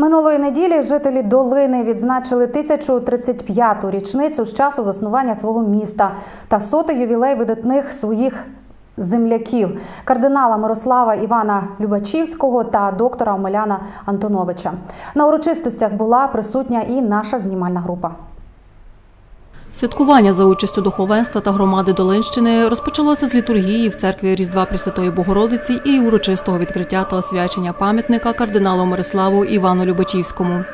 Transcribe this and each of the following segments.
Минулої неділі жителі долини відзначили 1035-ту річницю з часу заснування свого міста та сотий ювілей видатних своїх земляків кардинала Мирослава Івана Любачівського та доктора Омеляна Антоновича. На урочистостях була присутня і наша знімальна група. Святкування за участю духовенства та громади Долинщини розпочалося з літургії в церкві Різдва Пресвятої Богородиці і урочистого відкриття та освячення пам'ятника кардиналу Мирославу Івану Любачівському.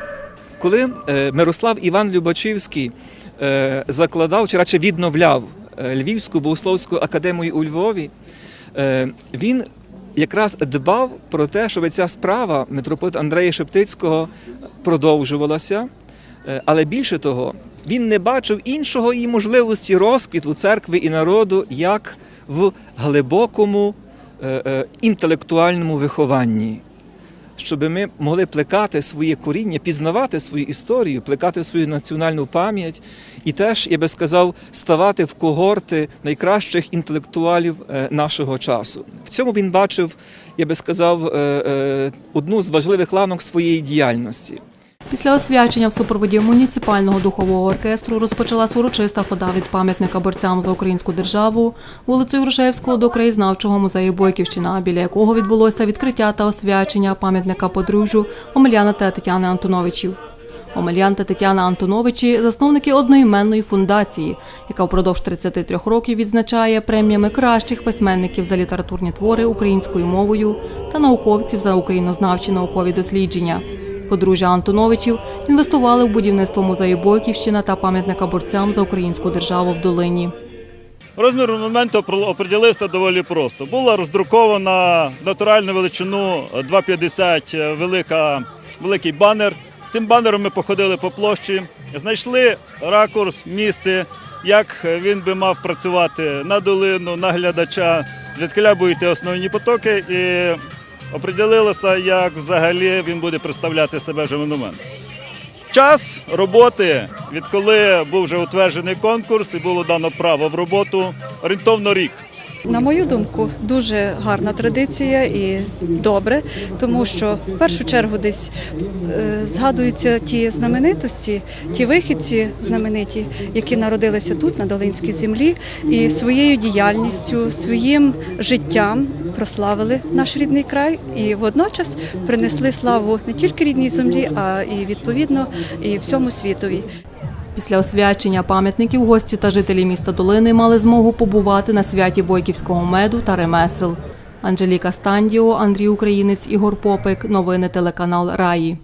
Коли е, Мирослав Іван Любачівський е, закладав чи радше відновляв е, Львівську богословську академію у Львові, він якраз дбав про те, щоб ця справа митрополита Андрея Шептицького продовжувалася. Але більше того, він не бачив іншого і можливості розквіту церкви і народу як в глибокому е, е, інтелектуальному вихованні щоб ми могли плекати своє коріння, пізнавати свою історію, плекати свою національну пам'ять і теж, я би сказав, ставати в когорти найкращих інтелектуалів е, нашого часу. В цьому він бачив, я би сказав, одну з важливих ланок своєї діяльності. Після освячення в супроводі муніципального духового оркестру розпочалась урочиста хода від пам'ятника борцям за українську державу вулицею Грушевського до краєзнавчого музею Бойківщина, біля якого відбулося відкриття та освячення пам'ятника подружжю Омеляна та Тетяни Антоновичів. Омелян та Тетяна Антоновичі – засновники одноіменної фундації, яка впродовж 33 років відзначає преміями кращих письменників за літературні твори українською мовою та науковців за українознавчі наукові дослідження. Подружжя Антоновичів інвестували в будівництво музею Бойківщина та пам'ятника борцям за українську державу в долині. Розмір монументу определився доволі просто. Була роздрукована в натуральну величину 2,50 велика, великий банер. З цим банером ми походили по площі, знайшли ракурс, місце, як він би мав працювати на долину, на глядача, звідкиля будуть основні потоки, і определилося, як взагалі він буде представляти себе вже монумент. Час роботи, відколи був вже утверджений конкурс і було дано право в роботу, орієнтовно рік. На мою думку, дуже гарна традиція і добре, тому що в першу чергу десь е, згадуються ті знаменитості, ті вихідці знамениті, які народилися тут, на Долинській землі, і своєю діяльністю, своїм життям прославили наш рідний край і водночас принесли славу не тільки рідній землі, а і відповідно і всьому світові. Після освячення пам'ятників гості та жителі міста Долини мали змогу побувати на святі бойківського меду та ремесел. Анжеліка Стандіо, Андрій Українець, Ігор Попик. Новини телеканал Раї.